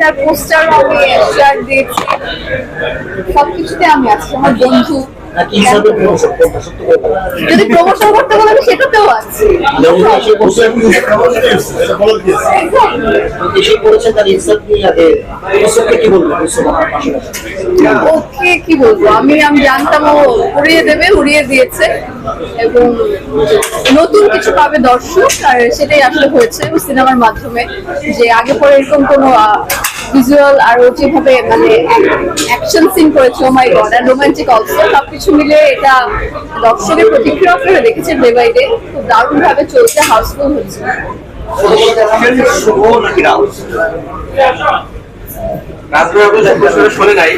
এটার পোস্টার আমি শেয়ার দিয়েছি। সবকিছুতে আমি আছি আমার বন্ধু। যদি প্রমোশন করতে বলে আমি সেটাতেও তার আছে। ওকে কি বলব? আমি আমি জানতাম ও উড়িয়ে দেবে উড়িয়ে দিয়েছে। এবং নতুন কিছু পাবে দর্শক আর সেটাই আসলে হয়েছে সিনেমার মাধ্যমে যে আগে পরে এরকম কোনো ভিজুয়াল আর ও যেভাবে মানে অ্যাকশন সিন করেছে ও মাই গড আর রোমান্টিক অলসো সবকিছু মিলে এটা দর্শকের প্রতিক্রিয়া আপনারা দেখেছেন ডে বাই ডে খুব দারুণ ভাবে চলছে হাউসফুল হচ্ছে। শুনে নাই।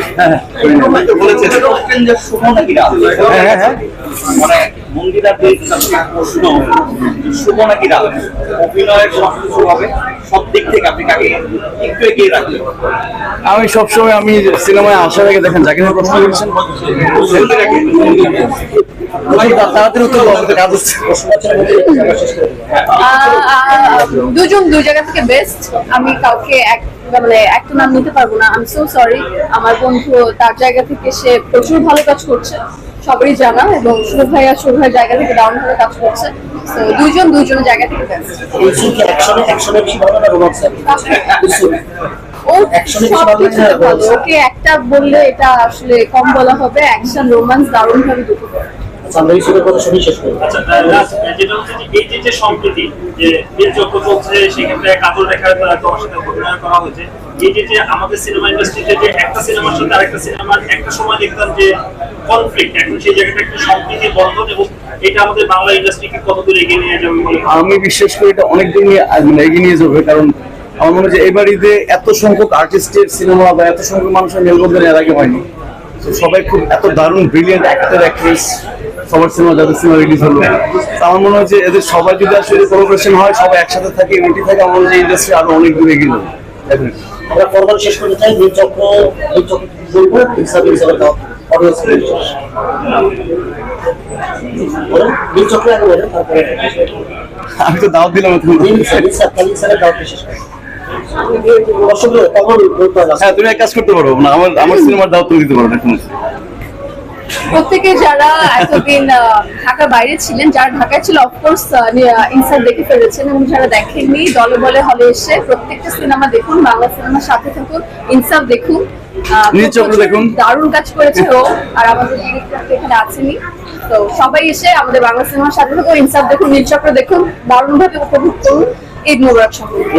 তো বলেছে যে শুভ নাকি রাম প্রশ্ন শুভ নাকি রাম অভিনয়ের সব হবে সব দিক থেকে আপনি কাকে একটু এগিয়ে রাখলেন আমি সবসময় আমি সিনেমায় আসার আগে দেখেন যাকে প্রশ্ন করেছেন। তাড়াতাড়ি উত্তর কাজ হচ্ছে। দুজন দুই জায়গা থেকে বেস্ট আমি কাউকে এক মানে একটা নাম নিতে পারব না। আমি সো সরি আমার বন্ধু তার জায়গা থেকে সে প্রচুর ভালো কাজ করছে। সবারই জানা এবং শুভ ভাই আর শুভ ভাইয়ের জায়গা থেকে দারুণ ভাবে কাজ করছে। তো দুইজন দুইজনের জায়গা থেকে ও ভালো? ওকে একটা বললে এটা আসলে কম বলা হবে অ্যাকশন রোমান্স দারুণ ভাবে দুটো করে। আমরা ইউসুফের কথা শুনে শেষ করব আচ্ছা যেটা হচ্ছে যে এই যে যে সম্প্রীতি যে বিল চলছে সেক্ষেত্রে কাজল রেখার তোমার সাথে অভিনয় করা হয়েছে। এই যে যে আমাদের সিনেমা ইন্ডাস্ট্রিতে যে একটা সিনেমার সাথে আরেকটা সিনেমার একটা সময় দেখতাম যে কনফ্লিক্ট এখন সেই জায়গাটা একটা সম্প্রীতির বন্ধন এবং এটা আমাদের বাংলা ইন্ডাস্ট্রিকে কতদূর এগিয়ে নিয়ে যাবে বলে? আমি বিশ্বাস করি এটা অনেকদিন নিয়ে মানে এগিয়ে নিয়ে যাবে কারণ আমার মনে হয় যে এবার ঈদে এত সংখ্যক আর্টিস্টের সিনেমা বা এত সংখ্যক মানুষের মেলবন্ধন এর আগে হয়নি। তো সবাই খুব এত দারুণ ব্রিলিয়েন্ট অ্যাক্টর অ্যাক্ট্রেস সবার সিনেমা যাদের সিনেমা রিলিজ হলো। তো আমার মনে হয় যে এদের সবাই যদি আসলে কোলাবোরেশন হয় সবাই একসাথে থাকে ইউনিটি থাকে আমার মনে হয় ইন্ডাস্ট্রি আরও অনেক দূর Definitely. আমরা শেষ করতে চাই নীল চক্র নীল চক্র বলব? হিসাবে হিসাবে দাও অডিয়েন্স নীল চক্র আগে তারপরে আমি তো দাওয়াত দিলাম হ্যাঁ তুমি এক কাজ করতে পারো না আমার আমার সিনেমার দাওয়াত তুমি দিতে পারো না প্রত্যেকে যারা এতদিন ঢাকার বাইরে ছিলেন যারা ঢাকায় ছিল অফকোর্স ইনসার্ট দেখে ফেলেছেন এবং যারা দেখেননি দলে বলে হলে এসে প্রত্যেকটা সিনেমা দেখুন বাংলা সিনেমার সাথে থাকুন ইনসাফ দেখুন দেখুন। দারুণ কাজ করেছে ও আর আমাদের ডিরেক্টর এখানে আছেনই। তো সবাই এসে আমাদের বাংলা সিনেমার সাথে থাকুন ইনসাফ দেখুন নীলচক্র দেখুন দারুণ ভাবে উপভোগ করুন। ঈদ মোবারক সবাইকে।